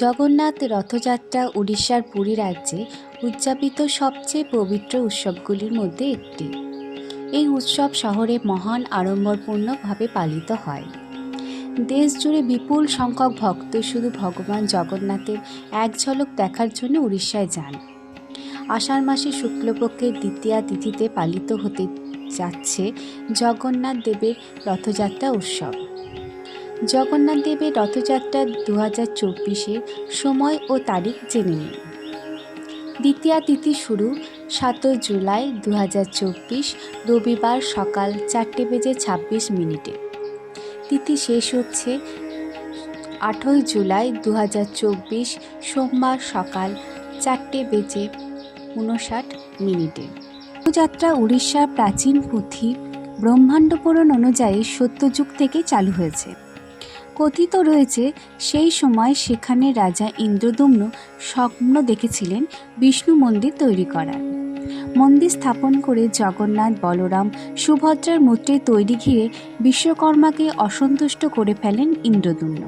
জগন্নাথ রথযাত্রা উড়িষ্যার পুরী রাজ্যে উদযাপিত সবচেয়ে পবিত্র উৎসবগুলির মধ্যে একটি। এই উৎসব শহরে মহান আড়ম্বরপূর্ণভাবে পালিত হয়। দেশ জুড়ে বিপুল সংখ্যক ভক্ত শুধু ভগবান জগন্নাথের এক ঝলক দেখার জন্য উড়িষ্যায় যান। আষাঢ় মাসে শুক্লপক্ষের দ্বিতীয়া তিথিতে পালিত হতে যাচ্ছে জগন্নাথ দেবের রথযাত্রা উৎসব। জগন্নাথ দেবের রথযাত্রা দু হাজার চব্বিশের সময় ও তারিখ জেনে নিন। দ্বিতীয়া তিথি শুরু সাতই জুলাই দু হাজার চব্বিশ রবিবার সকাল চারটে বেজে ছাব্বিশ মিনিটে। তিথি শেষ হচ্ছে আটই জুলাই দু হাজার চব্বিশ সোমবার সকাল চারটে বেজে উনষাট মিনিটে। রথযাত্রা উড়িষ্যার প্রাচীন পুঁথি ব্রহ্মাণ্ড পুরাণ অনুযায়ী সত্যযুগ থেকে চালু হয়েছে। কথিত রয়েছে, সেই সময় সেখানে রাজা ইন্দ্রদম্ন স্বপ্ন দেখেছিলেন বিষ্ণু মন্দির তৈরি করার। মন্দির স্থাপন করে জগন্নাথ, বলরাম, সুভদ্রার মূর্তি তৈরি ঘিরে বিশ্বকর্মাকে অসন্তুষ্ট করে ফেলেন ইন্দ্রদম্ন।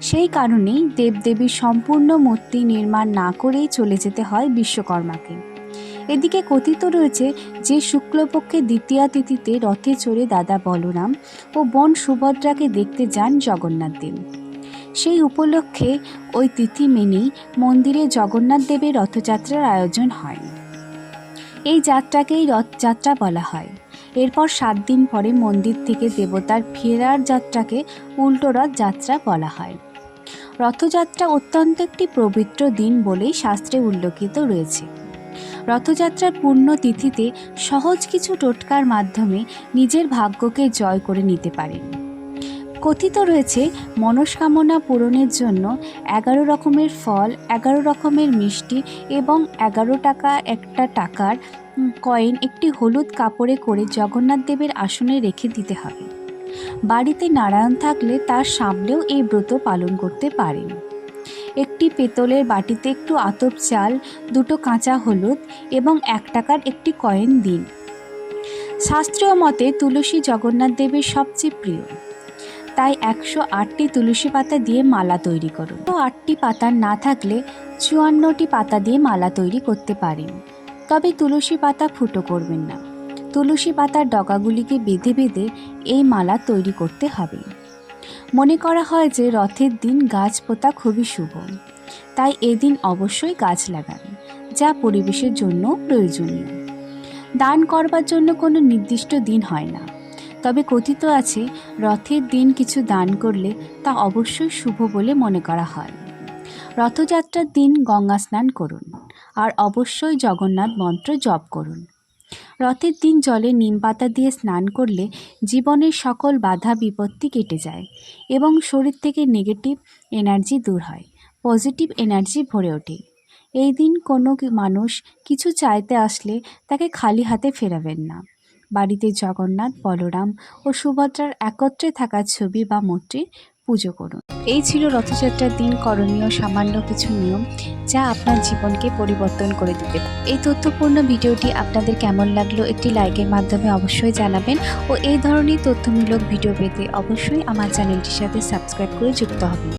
সেই কারণেই দেবদেবীর সম্পূর্ণ মূর্তি নির্মাণ না করেই চলে যেতে হয় বিশ্বকর্মাকে। এদিকে কথিত রয়েছে যে শুক্লপক্ষে দ্বিতীয়া তিথিতে রথে চড়ে দাদা বলরাম ও বোন সুভদ্রাকে দেখতে যান জগন্নাথ দেব। সেই উপলক্ষে ওই তিথি মেনেই মন্দিরে জগন্নাথ দেবের রথযাত্রার আয়োজন হয়। এই যাত্রাকেই রথযাত্রা বলা হয়। এরপর সাত দিন পরে মন্দির থেকে দেবতার ফেরার যাত্রাকে উল্টো রথ যাত্রা বলা হয়। রথযাত্রা অত্যন্ত একটি পবিত্র দিন বলেই শাস্ত্রে উল্লেখিত রয়েছে। রথযাত্রার পূর্ণ তিথিতে সহজ কিছু টোটকার মাধ্যমে নিজের ভাগ্যকে জয় করে নিতে পারেন কথিত রয়েছে, মনস্কামনা পূরণের জন্য এগারো রকমের ফল, এগারো রকমের মিষ্টি এবং এগারো টাকা একটা টাকার কয়েন একটি হলুদ কাপড়ে করে জগন্নাথ দেবের আসনে রেখে দিতে হবে। বাড়িতে নারায়ণ থাকলে তার সামনেও এই ব্রত পালন করতে পারেন। একটি পেতলের বাটিতে একটু আতপ চাল, দুটো কাঁচা হলুদ এবং এক টাকার একটি কয়েন দিন। শাস্ত্রীয় মতে তুলসী জগন্নাথ দেবের সবচেয়ে প্রিয়। তাই একশো আটটি তুলসী পাতা দিয়ে মালা তৈরি করুন। তো আটটি পাতা না থাকলে চুয়ান্নটি পাতা দিয়ে মালা তৈরি করতে পারেন। তবে তুলসী পাতা ফুটো করবেন না। তুলসী পাতার ডগাগুলিকে বেঁধে বেঁধে এই মালা তৈরি করতে হবে। মনে করা হয় যে রথের দিন গাছ পোতা খুবই শুভ। তাই এদিন অবশ্যই গাছ লাগান, যা পরিবেশের জন্য প্রয়োজনীয়। দান করবার জন্য কোনো নির্দিষ্ট দিন হয় না। তবে কথিত আছে, রথের দিন কিছু দান করলে তা অবশ্যই শুভ বলে মনে করা হয়। রথযাত্রার দিন গঙ্গা স্নান করুন, আর অবশ্যই জগন্নাথ মন্ত্র জপ করুন। রথের দিন জলে নিম পাতা দিয়ে স্নান করলে জীবনের সকল বাধা বিপত্তি কেটে যায় এবং শরীর থেকে নেগেটিভ এনার্জি দূর হয় পজিটিভ এনার্জি ভরে ওঠে। এই দিন কোনো মানুষ কিছু চাইতে আসলে তাকে খালি হাতে ফেরাবেন না। বাড়িতে জগন্নাথ, বলরাম ও সুভদ্রার একত্রে থাকা ছবি বা মূর্তি পুজো করুন। এই ছিল রথযাত্রার দিন করণীয় সামান্য কিছু নিয়ম যা আপনার জীবনকে পরিবর্তন করে দিতে এই তথ্যপূর্ণ ভিডিওটি আপনাদের কেমন লাগল একটি লাইকের মাধ্যমে অবশ্যই জানাবেন ও এই ধরনের তথ্যমূলক ভিডিও পেতে অবশ্যই আমার চ্যানেলটির সাথে সাবস্ক্রাইব করে যুক্ত হবেন।